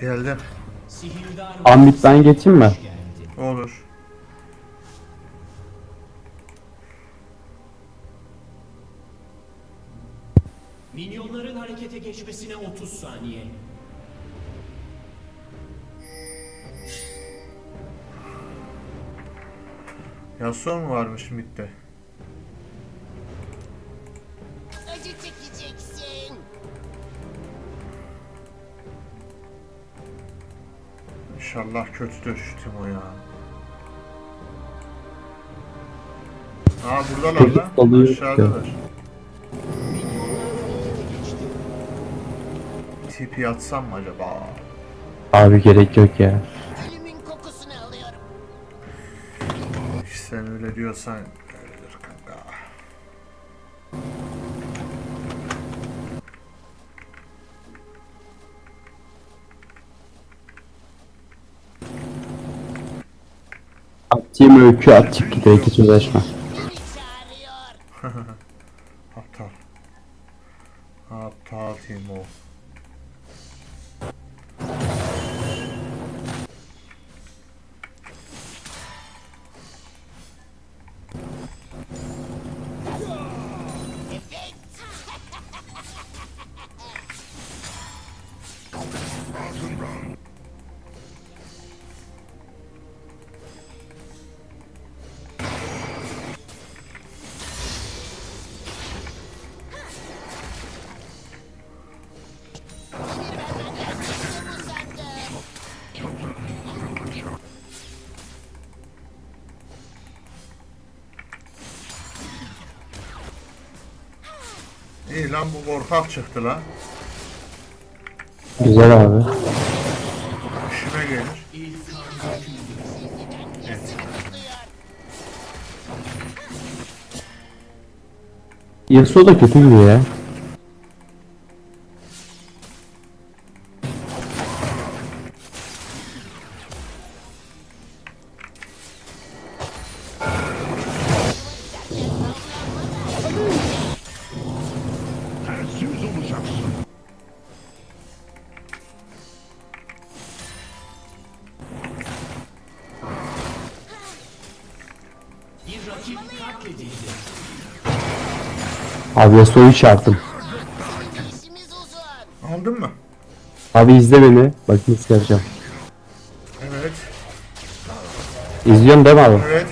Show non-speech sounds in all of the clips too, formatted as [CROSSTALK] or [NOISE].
Geldim. Ambit ben geçeyim mi? Olur. Minyonların harekete geçmesine 30 saniye. Yasuo mu varmış midde? İnşallah kötüdür şu Timo ya. Aa buradalar oluyor. Aşağıdalar. TP atsam mı acaba? Abi gerek yok ya. Sen öyle diyorsan Atayım öykü at çık gidiyor hiç uğraşma. Aptal. Aptal Timo. İyi lan bu korkak çıktı lan. Güzel abi. İşime gelir. Evet. Yasuo da kötü gibi ya. Abi Yasuo'yu çarptım. Aldın mı? Abi izle beni. Bak nasıl yapacağım. Evet. İzliyorsun değil mi abi? Evet.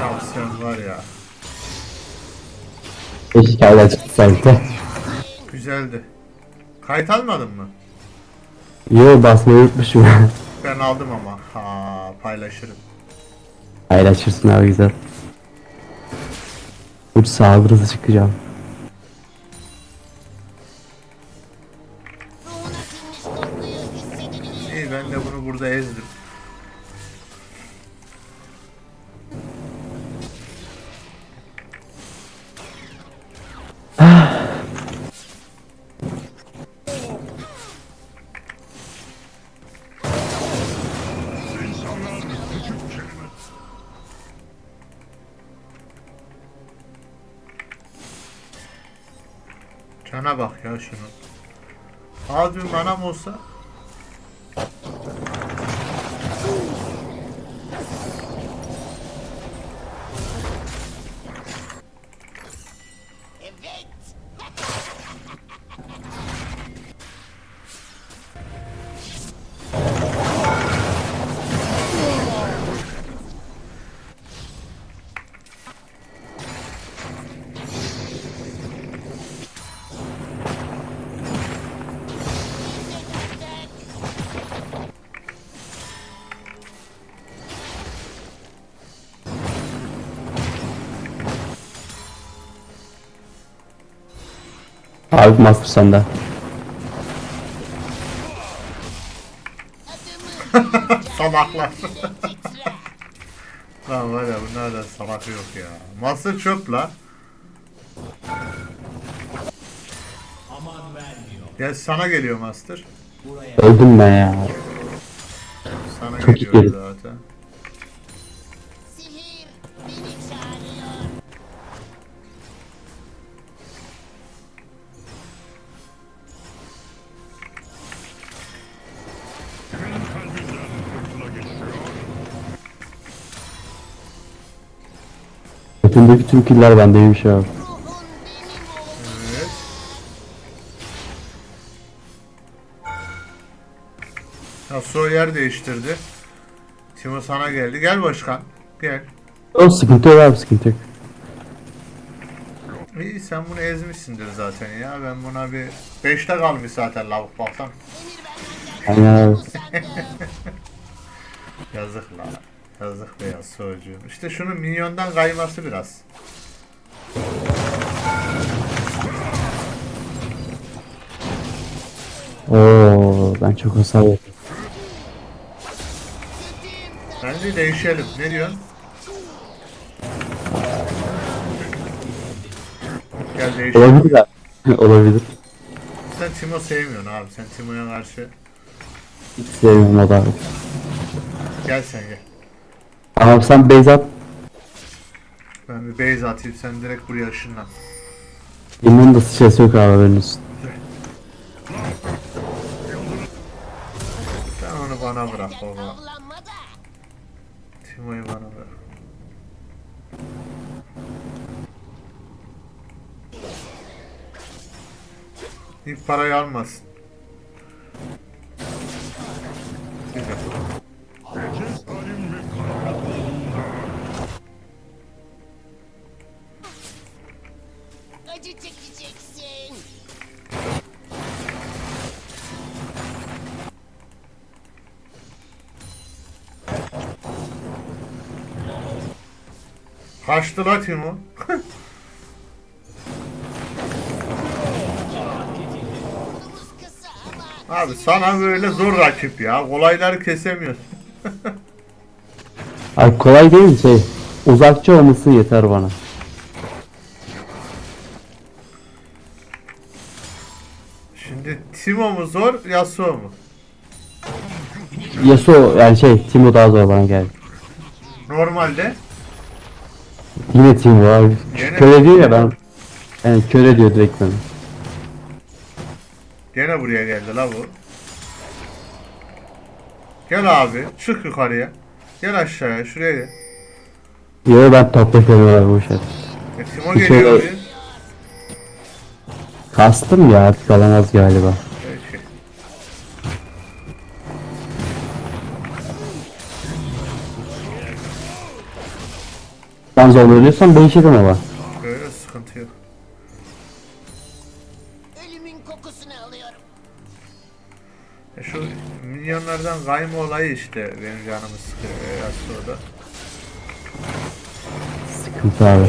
Ya sen var ya. Keşke hala çıktı sanki. Güzeldi. Kayıt almadın mı? Yo basmayı unutmuşum. [LAUGHS] Ben aldım ama. Ha paylaşırım. Paylaşırsın abi güzel. Uç saldırısı çıkacağım. İyi ben de bunu burada ezdim. Cana bak ya şunu. Az bir manam olsa Abi master sende. [LAUGHS] Salaklar. [LAUGHS] Lan var ya bunlarda salak yok ya. Master çöp la. Gel sana geliyor Master. Öldüm ben ya. Sana Çok geliyor iyi. zaten. Tüm killer bendeymiş abi. Olsun. Evet. Yasuo yer değiştirdi. Timo sana geldi. Gel başkan. Gel. O sıkıntı yok abi sıkıntı yok. İyi sen bunu ezmişsindir zaten ya. Ben buna bir 5'te kalmış zaten lavuk vermenden Aynen abi. [LAUGHS] Yazık la. Yazık be Yasuo'cuğum. İşte şunun minyondan kayması biraz. Oo ben çok hasar yedim. Bence değişelim. Ne diyorsun? Gel değişelim. Olabilir abi. [LAUGHS] Olabilir. Sen Timo sevmiyorsun abi. Sen Timo'ya karşı Hiç sevmiyorum o da abi. gel sen gel. Ama sen base at. Ben bir base atayım sen direkt buraya ışınlan. Bunun da sıçrası yok abi haberin olsun. Sen onu bana bırak baba. Timo'yu bana bırak. İlk parayı almasın. Kaçtı la Timo. [LAUGHS] Abi sana böyle zor rakip ya. Kolayları kesemiyorsun. [LAUGHS] Abi kolay değil şey? Uzakça olması yeter bana. Şimdi Timo mu zor, Yasuo mu? Yasuo yani şey Timo daha zor bana geldi. Normalde Yine Timo abi. Yine- Köre diyor ya ben. Yani köre diyor direkt bana. gene buraya geldi la bu. Gel abi, çık yukarıya. Gel aşağıya, şuraya gel. Yo ben topla köre abi bu şey. E, Timo Bir geliyor kere- bir. Kastım ya artık alamaz galiba. Ben zorlanıyorsam değişirim ama. Böyle sıkıntı yok. ölümün kokusunu alıyorum. E, şu milyonlardan kayma olayı işte benim canımı sıkıyor Yasuo'da. Sıkıntı abi.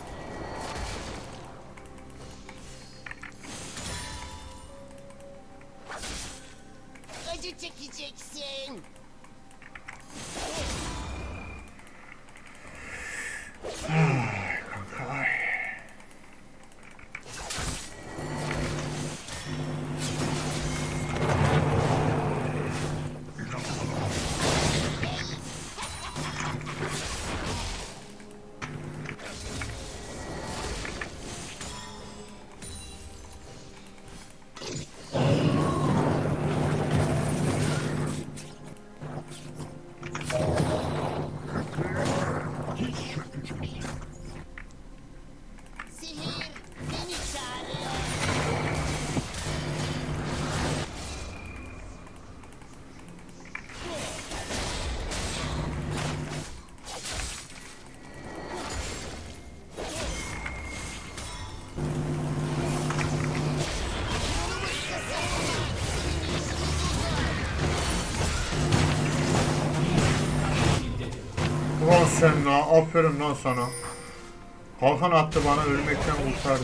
sen la, aferin lan sana. Kalkan attı bana ölmekten kurtardı.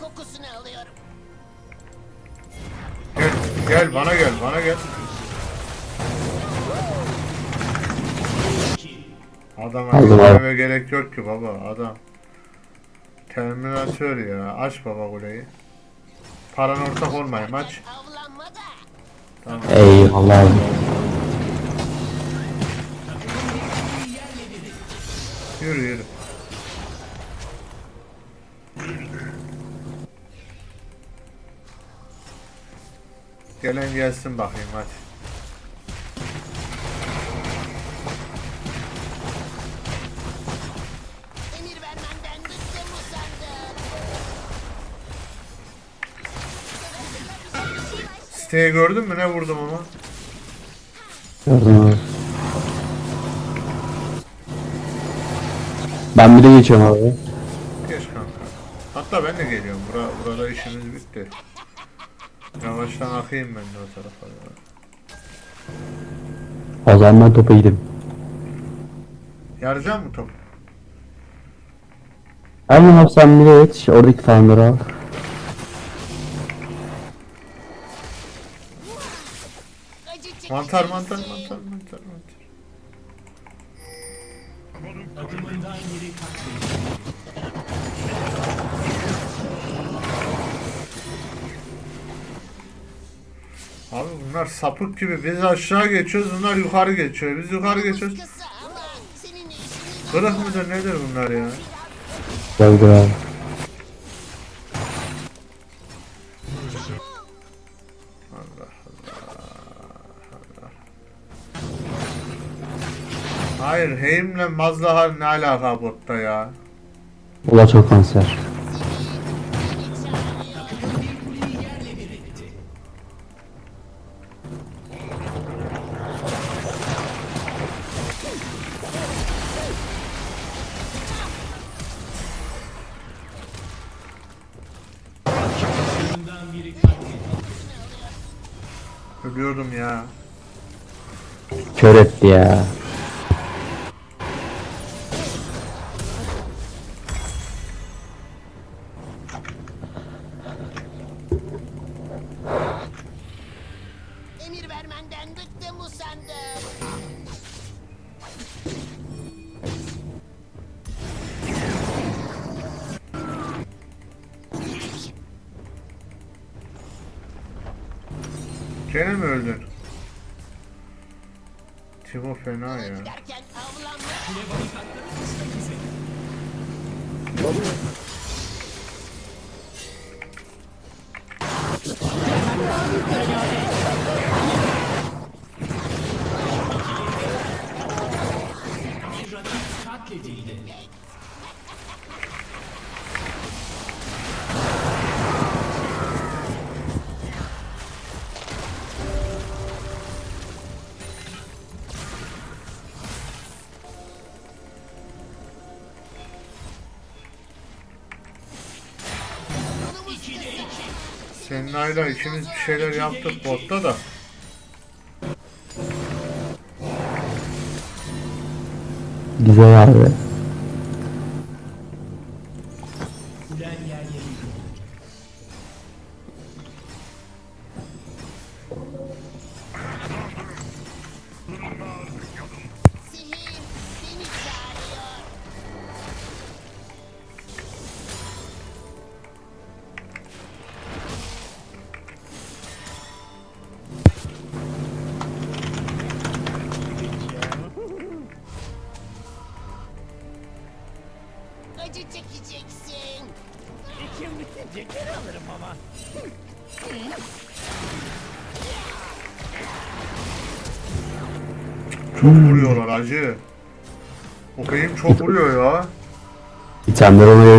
kokusunu alıyorum. Gel, gel bana gel, bana gel. Abi. gitmeme gerek yok ki baba, adam. Terminatör ya, aç baba kuleyi. Paran ortak olmayayım, aç. Avlanma da. Tamam. Eyvallah abi. Yürü yürü. Gelen gelsin bakayım hadi. Siteyi gördün mü ne vurdum ama? Gördüm abi. Ben bir de geçiyorum abi. Geç kanka. Hatta ben de geliyorum. Bura, burada işimiz bitti. Yavaştan akayım ben de o tarafa. ya. O zaman ben topa gideyim. Yarayacak mı top? Hemen abi sen bir de geç. Oradaki falanları al. Mantar mantar mantar mantar mantar. Abi bunlar sapık gibi. Biz aşağı geçiyoruz bunlar yukarı geçiyor. Biz yukarı geçiyoruz. Kırık mıdır nedir bunlar ya? Geldir abi. Hayır Heim'le Mazlahar ne alaka botta ya? Ula çok kanser. Ölüyordum ya. Kör etti ya. Gene mi öldün? Timo fena ya. Giderken Ayla ikimiz bir şeyler yaptık botta da. Güzel abi.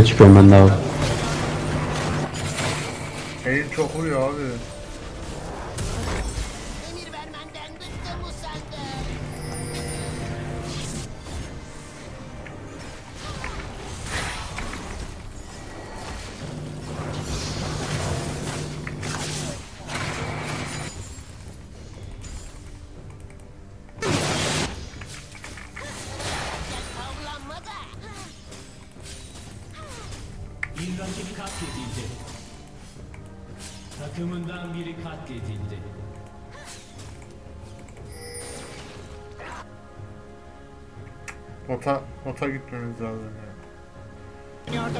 Çıkıyorum ben de abi. Çok vuruyor abi. Ota, gitmemiz lazım ya. Ölümün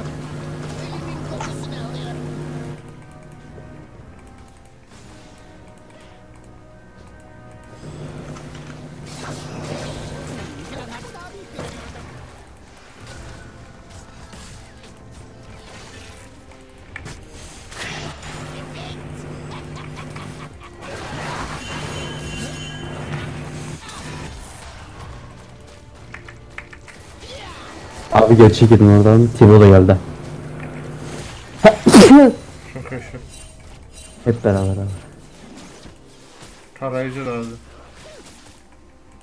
Abi geç gidin oradan. Timo da geldi. Hep beraber abi. Tarayıcı lazım.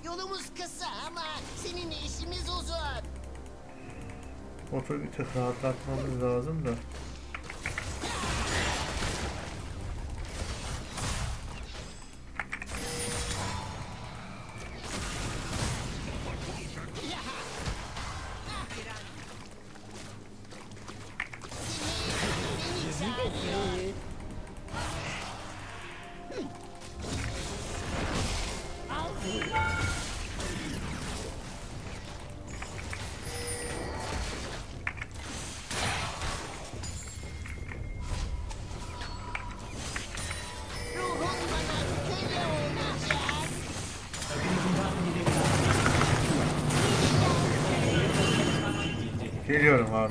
Yolumuz kısa ama seninle işimiz uzun. Otu bir tık rahatlatmamız lazım da.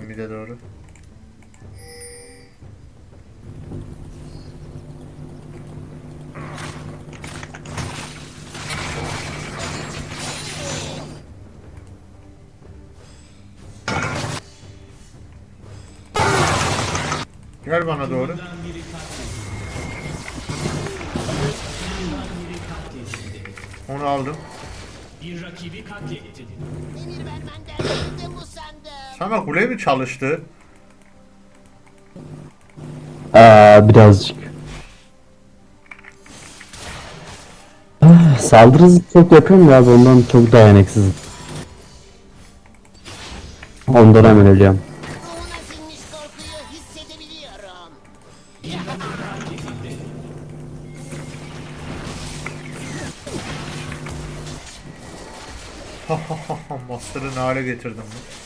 Mide doğru. Gel bana doğru. Onu aldım. Bir rakibi katlettin. Emir vermenden bıktım usandım. Sana kule mi çalıştı? Aa, birazcık. Ah, Saldırı hızı çok yapıyorum ya ondan çok dayanıksızım. Ondan hemen ölüyorum. Ruhuna sinmiş korkuyu hissedebiliyorum. Master'ı ne hale getirdim bu.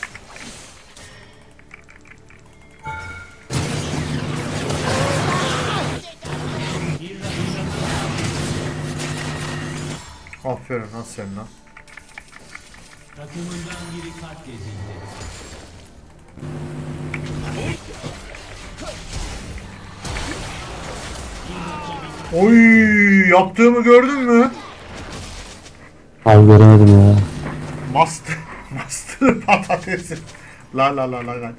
Aferin lan sen lan. Takımından biri katledildi. Oy yaptığımı gördün mü? Abi göremedim ya. Master, [LAUGHS] master patatesi. La la la la kaç.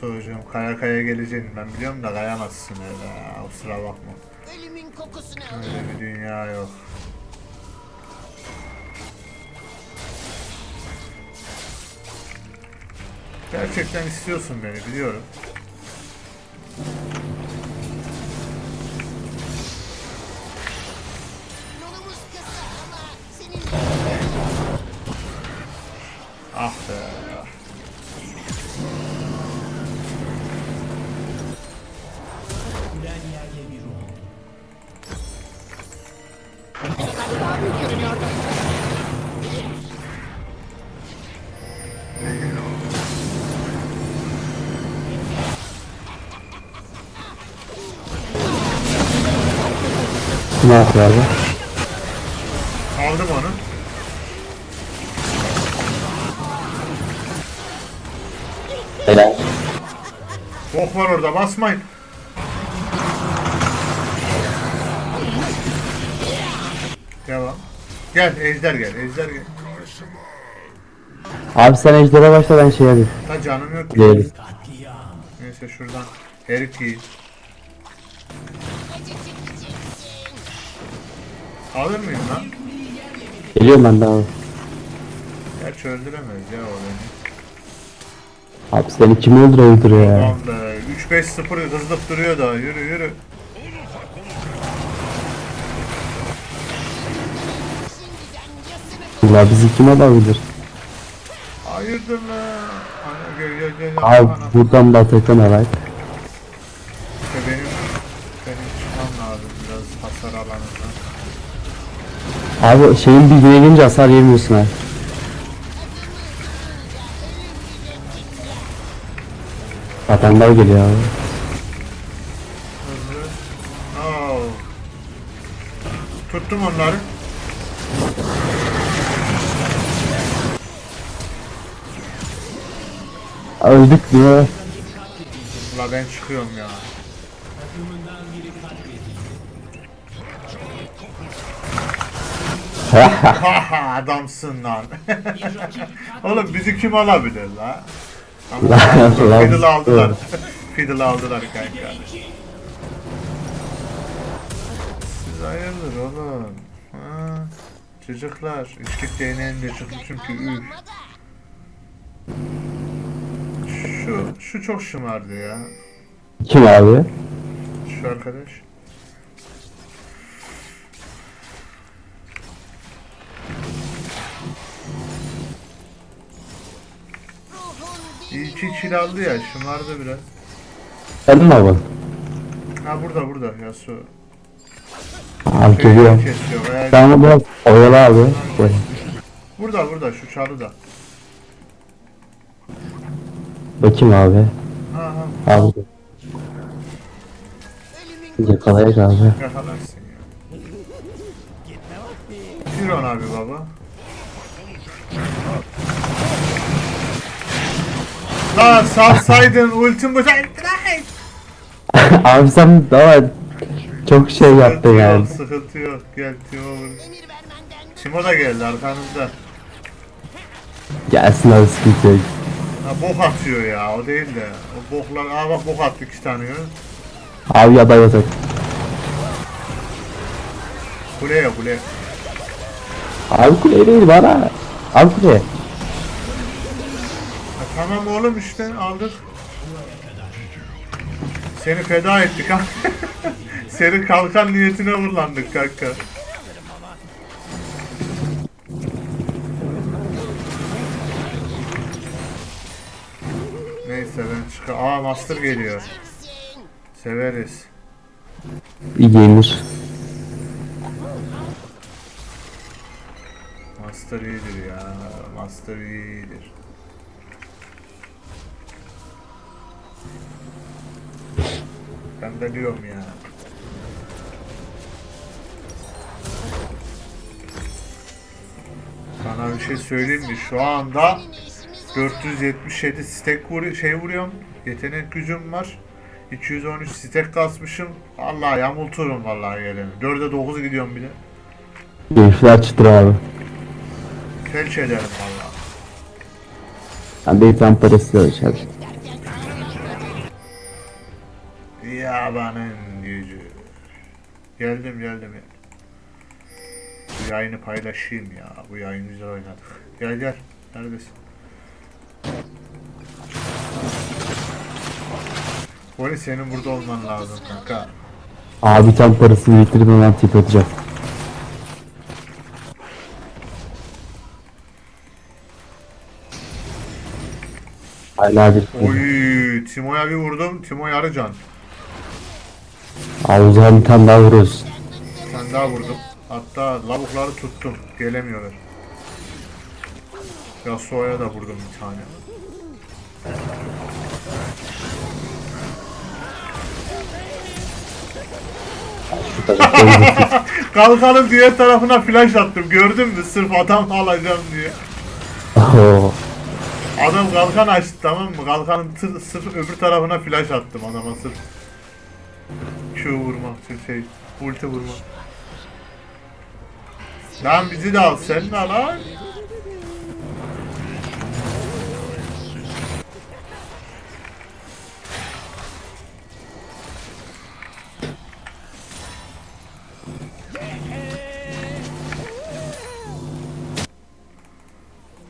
Soracağım kaya kaya geleceğini ben biliyorum da kayamazsın öyle ya kusura bakma. Ölümün kokusunu. Öyle bir dünya yok. Gerçekten istiyorsun beni biliyorum. Yolumuz kısa ama seninle Ah be. Ne yapıyor abi? Aldım onu. Helal. Bok var orada basmayın. Devam. Gel ejder gel ejder gel. Abi sen ejdere başla ben şey yapayım. Ha canım yok ki. Değil. Neyse şuradan erik yiyin. Alır mıyım lan? Geliyorum ben de abi. Gerçi öldüremez ya o beni. Abi seni kim öldürüyor ya? Tamam da 3-5-0 hızlıp duruyor da yürü yürü. Valla bizi kim alabilir? Hayırdır lan? Ana gel gel gel. Abi Ana. buradan Batıkan alay. İşte benim benim çıkmam lazım biraz hasar alanından. Abi şeyin bildiğine gelince hasar yemiyorsun abi. Vatandaş geliyor abi. Hızlı. Oo. Tuttum onları. Öldük diyor. La ben çıkıyorum ya. [LAUGHS] adamsın lan. [LAUGHS] Oğlum bizi kim alabilir la? Fiddle aldılar. [LAUGHS] Fiddle aldılar kanka. Siz hayırdır oğlum? Ha? Çocuklar, içki değneğinde çıktı çünkü üf. Şu, şu çok şımardı ya. Kim abi? Şu arkadaş. Ruhun İyi ki kill aldı ya, şımardı biraz. Geldin mi abi? Ha burada burada Yasu. Abi Şey geliyorum. kesiyor. Sen onu biraz oyalı abi. Gel. Burada burada şu çalıda. Bakayım abi. Ha ha Abi. Yakalayak abi. yakalarsın ya. Firon abi baba. Lan salsaydın ultim bu [LAUGHS] abi sen daha çok şey yaptın yani. Sıkıntı yok. Gel Timo vur. Timo da geldi arkanızda. Gelsin abi sıkıntı yok. Ha bok atıyor ya o değil de. O boklar aa bak bok attı iki tane ya. Abi ya da yatak. Kuleye kule. Abi kule değil bana. Abi kule. Tamam oğlum işte aldık. Seni feda ettik ha. [LAUGHS] Senin kalkan niyetine vurlandık kanka. Neyse ben çık. Aa master geliyor. Severiz. İyi gelir. Master iyidir ya. Master iyidir. Ben de diyorum ya. Sana bir şey söyleyeyim mi? Şu anda Senin işimiz var. 477 stack vur şey vuruyorum. Yetenek gücüm var. 213 stack kasmışım. Vallahi yamulturum vallahi geleni. 4'e 9 gidiyorum bile. Gençler çıtır abi. Felç ederim vallahi. Ben de item parası da Yabanın gücü. Geldim geldim. Bu yayını paylaşayım ya. Bu yayın güzel oynadık. Gel gel. Neredesin? Poli senin burada olman lazım kanka. Abi item parasını bitirdim lan tip atacak. Hala bir Oy, Timo'ya bir vurdum. Timo yarı can. Zaman bir tane daha vuruyoruz. Bir tane daha vurdum. Hatta lavukları tuttum. Gelemiyorlar. Yasuo'ya da vurdum bir tane. Şu [LAUGHS] tarafta. Kalkanın diğer tarafına flash attım. Gördün mü? Sırf adam alacağım diye. Oo. [LAUGHS] Adam kalkan açtı tamam mı? Kalkanın tır, sırf öbür tarafına flash attım adama sırf. Q vurmak için şey, ulti vurmak. Lan bizi de al sen al lan.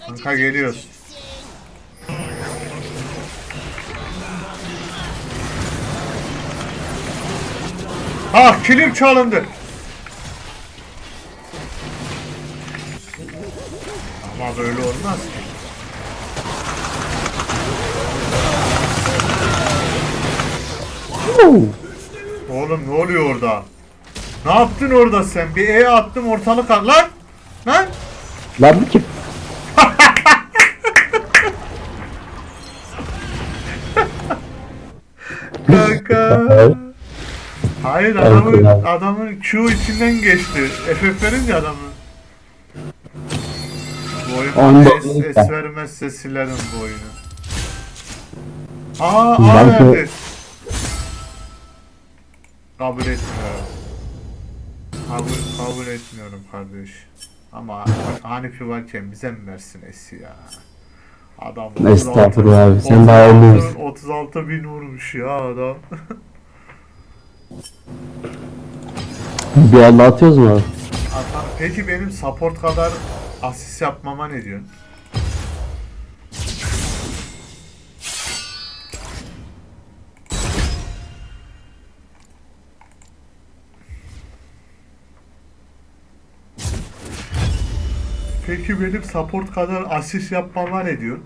Kanka geliyoruz. Ha kilim çalındı. Ama böyle olmaz ki. Oğlum ne oluyor orada? Ne yaptın orada sen? Bir E attım ortalık at lan. Lan. Lan bu kim? Hayır Evet, adamın adamın Q içinden geçti. FF verince adamı. Bu oyun Onda- es, es vermezse silerim bu oyunu. Aa, A Belki- verdi. Kabul etmiyorum. Kabul, kabul etmiyorum kardeş. Ama Hanifi varken bize mi versin Esi ya? Adam Estağfurullah abi, sen daha ünlüsün. 36 bin vurmuş ya adam. [LAUGHS] Bir elde atıyoruz mu abi? Peki benim support kadar asist yapmama ne diyorsun? Peki benim support kadar asist yapmama ne diyorsun?